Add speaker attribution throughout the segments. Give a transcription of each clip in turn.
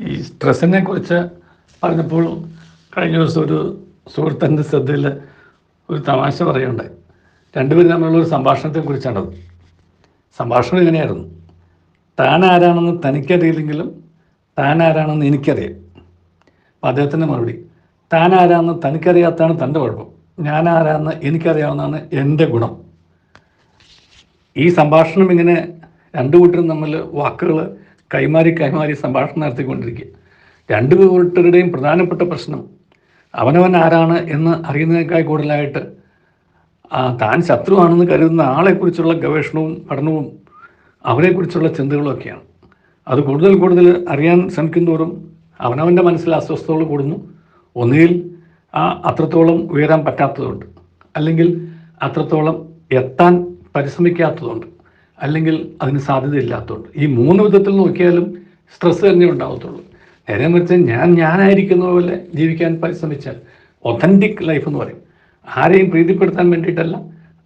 Speaker 1: ഈ സ്ട്രെസ്സിനെ കുറിച്ച് പറഞ്ഞപ്പോൾ കഴിഞ്ഞ ദിവസം ഒരു സുഹൃത്തിന്റെ ശ്രദ്ധയിൽ ഒരു തമാശ പറയുണ്ടായി രണ്ടുപേരും തമ്മിലുള്ള ഒരു സംഭാഷണത്തെ കുറിച്ചാണത് സംഭാഷണം ഇങ്ങനെയായിരുന്നു. താൻ ആരാണെന്ന് തനിക്കറിയില്ലെങ്കിലും താൻ ആരാണെന്ന് എനിക്കറിയാം. അപ്പം അദ്ദേഹത്തിന്റെ മറുപടി താൻ ആരാണെന്ന് തനിക്കറിയാത്തതാണ് തന്റെ കുഴപ്പം. ഞാൻ ആരാണെന്ന് എനിക്കറിയാവുന്നതാണ് എന്റെ ഗുണം. ഈ സംഭാഷണം ഇങ്ങനെ രണ്ടു കൂട്ടരും തമ്മിൽ വാക്കുകൾ കൈമാറി കൈമാറി സംഭാഷണം നടത്തിക്കൊണ്ടിരിക്കുക. രണ്ടു കൂട്ടരുടെയും പ്രധാനപ്പെട്ട പ്രശ്നം അവനവൻ ആരാണ് എന്ന് അറിയുന്നതിനേക്കാൾ കൂടുതലായിട്ട് താൻ ശത്രുവാണെന്ന് കരുതുന്ന ആളെക്കുറിച്ചുള്ള ഗവേഷണവും പഠനവും അവരെക്കുറിച്ചുള്ള ചിന്തകളും ഒക്കെയാണ്. അത് കൂടുതൽ കൂടുതൽ അറിയാൻ ശ്രമിക്കുന്തോറും അവനവന്റെ മനസ്സിൽ അസ്വസ്ഥതകൾ കൂടുന്നു. ഒന്നുകിൽ ആ അത്രത്തോളം ഉയരാൻ പറ്റാത്തതുണ്ട് അല്ലെങ്കിൽ അത്രത്തോളം എത്താൻ പരിശ്രമിക്കാത്തതുകൊണ്ട്. അല്ലെങ്കിൽ അതിന് സാധ്യത സാധ്യതയില്ലാത്തതുകൊണ്ട് ഈ മൂന്ന് വിധത്തിൽ നോക്കിയാലും സ്ട്രെസ് തന്നെ ഉണ്ടാകത്തുള്ളൂ നേരെ മറിച്ച് ഞാൻ ഞാനായിരിക്കുന്ന പോലെ ജീവിക്കാൻ പരിശ്രമിച്ചാൽ ഒതന്റിക് ലൈഫ് എന്ന് പറയും. ആരെയും പ്രീതിപ്പെടുത്താൻ വേണ്ടിയിട്ടല്ല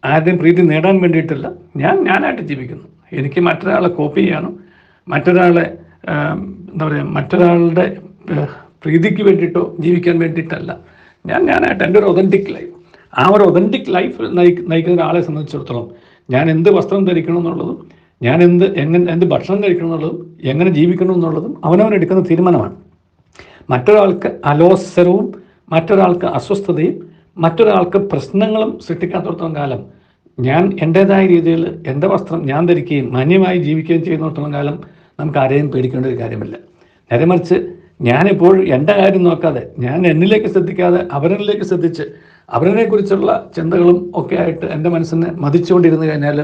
Speaker 1: ആരുടെയും പ്രീതി നേടാൻ വേണ്ടിയിട്ടല്ല ഞാൻ ഞാനായിട്ട് ജീവിക്കുന്നു. എനിക്ക് മറ്റൊരാളെ കോപ്പി ചെയ്യാനോ മറ്റൊരാളെ എന്താ പറയുക മറ്റൊരാളുടെ പ്രീതിക്ക് വേണ്ടിയിട്ടോ ജീവിക്കാൻ വേണ്ടിയിട്ടല്ല. ഞാൻ ഞാനായിട്ട് എന്റെ ഒരു ഒതന്റിക് ലൈഫ് ആ ഒരു ഒതന്റിക് ലൈഫ് നയിക്കുന്ന ഒരാളെ സംബന്ധിച്ചിടത്തോളം ഞാൻ എന്ത് വസ്ത്രം ധരിക്കണം എന്നുള്ളതും ഞാൻ എന്ത് എങ്ങനെ എന്ത് ഭക്ഷണം കഴിക്കണം എന്നുള്ളതും എങ്ങനെ ജീവിക്കണം എന്നുള്ളതും അവനവൻ എടുക്കുന്ന തീരുമാനമാണ്. മറ്റൊരാൾക്ക് അലോസരവും മറ്റൊരാൾക്ക് അസ്വസ്ഥതയും മറ്റൊരാൾക്ക് പ്രശ്നങ്ങളും സൃഷ്ടിക്കാത്തടത്തോളം കാലം ഞാൻ എന്റെതായ രീതിയിൽ എന്റെ വസ്ത്രം ഞാൻ ധരിക്കുകയും മാന്യമായി ജീവിക്കുകയും ചെയ്യുന്നിടത്തോളം കാലം നമുക്ക് ആരെയും പേടിക്കേണ്ട ഒരു കാര്യമില്ല. നേരെ മറിച്ച് ഞാനിപ്പോഴും എന്റെ കാര്യം നോക്കാതെ ഞാൻ എന്നിലേക്ക് ശ്രദ്ധിക്കാതെ അവരിലേക്ക് ശ്രദ്ധിച്ച് അവരിനെ കുറിച്ചുള്ള ചിന്തകളും ഒക്കെ ആയിട്ട് എന്റെ മനസ്സിനെ മതിച്ചുകൊണ്ടിരുന്നു കഴിഞ്ഞാൽ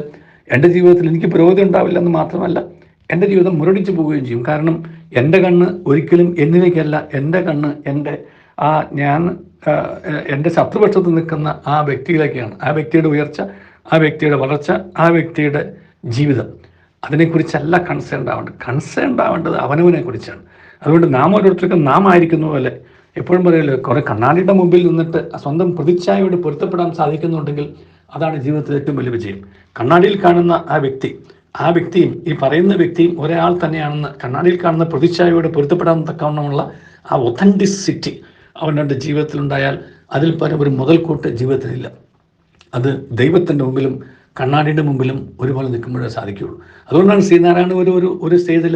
Speaker 1: എന്റെ ജീവിതത്തിൽ എനിക്ക് പുരോഗതി ഉണ്ടാവില്ലെന്ന് മാത്രമല്ല എന്റെ ജീവിതം മുരടിച്ചു പോവുകയും ചെയ്യും. കാരണം എന്റെ കണ്ണ് ഒരിക്കലും എന്നിലേക്കല്ല എന്റെ കണ്ണ് എന്റെ ആ ഞാൻ എന്റെ ശത്രുപക്ഷത്ത് നിൽക്കുന്ന ആ വ്യക്തിയിലേക്കാണ്. ആ വ്യക്തിയുടെ ഉയർച്ച ആ വ്യക്തിയുടെ വളർച്ച ആ വ്യക്തിയുടെ ജീവിതം. അതിനെക്കുറിച്ചല്ല കൺസേൺ ആവേണ്ടത് കൺസേൺ ആവേണ്ടത് അവനവനെ കുറിച്ചാണ് അതുകൊണ്ട് നാം ഓരോരുത്തർക്കും നാം ആയിരിക്കുന്ന പോലെ എപ്പോഴും പറയല്ലോ കുറെ കണ്ണാടിയുടെ മുമ്പിൽ നിന്നിട്ട് സ്വന്തം പ്രതിച്ഛായയോട് പൊരുത്തപ്പെടാൻ സാധിക്കുന്നുണ്ടെങ്കിൽ അതാണ് ജീവിതത്തിലെ ഏറ്റവും വലിയ വിജയം. കണ്ണാടിയിൽ കാണുന്ന ആ വ്യക്തി ആ വ്യക്തിയും ഈ പറയുന്ന വ്യക്തിയും ഒരാൾ തന്നെയാണെന്ന് കണ്ണാടിയിൽ കാണുന്ന പ്രതിച്ഛായയോട് പൊരുത്തപ്പെടാൻ തക്കവണ്ണമുള്ള ആ ഒതന്റിസിറ്റി അവനവന്റെ ജീവിതത്തിലുണ്ടായാൽ അതിൽ പരം ഒരു മുതൽക്കൂട്ട് ജീവിതത്തിലില്ല. അത് ദൈവത്തിന്റെ മുമ്പിലും കണ്ണാടിയുടെ മുമ്പിലും ഒരുപോലെ നിൽക്കുമ്പോഴേ സാധിക്കുകയുള്ളൂ. അതുകൊണ്ടാണ് ശ്രീനാരായണ ഒരു ഒരു ഒരു സ്റ്റേജിൽ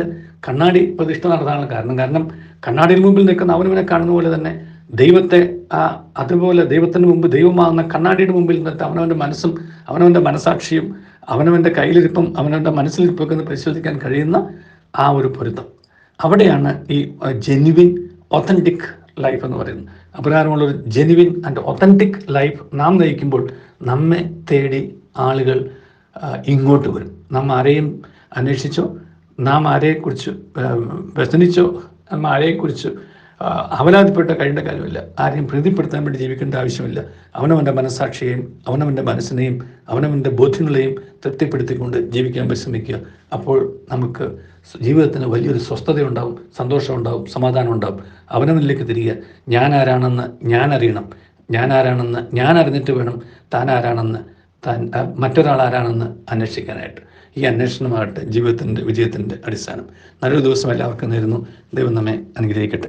Speaker 1: കണ്ണാടി പ്രതിഷ്ഠ നടത്താനുള്ള കാരണം. കാരണം കണ്ണാടിയിൽ മുമ്പിൽ നിൽക്കുന്ന അവനവനെ കാണുന്ന പോലെ തന്നെ ദൈവത്തെ ആ അതുപോലെ ദൈവത്തിന് മുമ്പ് ദൈവമാകുന്ന കണ്ണാടിയുടെ മുമ്പിൽ നിന്നിട്ട് അവനവന്റെ മനസ്സും അവനവന്റെ മനസാക്ഷിയും അവനവന്റെ കയ്യിലിരിപ്പും അവനവന്റെ മനസ്സിലിരിപ്പൊക്കെ ഒന്ന് പരിശോധിക്കാൻ കഴിയുന്ന ആ ഒരു പൊരുത്തം. അവിടെയാണ് ഈ ജെനുവിൻ ഒത്തന്റിക് ലൈഫ് എന്ന് പറയുന്നത്. അപ്രകാരമുള്ള ഒരു ജെനുവിൻ ആൻഡ് ഒത്തന്റിക് ലൈഫ് നാം നയിക്കുമ്പോൾ നമ്മെ തേടി ആളുകൾ ഇങ്ങോട്ട് വരും. നാം ആരെയും അന്വേഷിച്ചോ നാം ആരെക്കുറിച്ച് വ്യസനിച്ചോ നാം ആരെക്കുറിച്ച് അവലാതിപ്പെട്ട കഴിയേണ്ട കാര്യമില്ല. ആരെയും പ്രീതിപ്പെടുത്താൻ വേണ്ടി ജീവിക്കേണ്ട ആവശ്യമില്ല. അവനവന്റെ മനസ്സാക്ഷിയെയും അവനവന്റെ മനസ്സിനെയും അവനവന്റെ ബോധ്യങ്ങളെയും തൃപ്തിപ്പെടുത്തിക്കൊണ്ട് ജീവിക്കാൻ പരിശ്രമിക്കുക അപ്പോൾ നമുക്ക് ജീവിതത്തിന് വലിയൊരു സ്വസ്ഥതയുണ്ടാവും സന്തോഷമുണ്ടാവും സമാധാനം ഉണ്ടാവും അവനവനിലേക്ക് തിരികെ ഞാൻ ആരാണെന്ന് ഞാൻ അറിയണം ഞാൻ ഞാൻ അറിഞ്ഞിട്ട് വേണം താൻ ആരാണെന്ന്. താൻ മറ്റൊരാൾ ആരാണെന്ന് അന്വേഷിക്കാനായിട്ട്. ഈ അന്വേഷണമാകട്ടെ ജീവിതത്തിന്റെ വിജയത്തിന്റെ അടിസ്ഥാനം. നല്ലൊരു ദിവസം എല്ലാവർക്കും നേരുന്നു. ദൈവം നമ്മെ അനുഗ്രഹിക്കട്ടെ.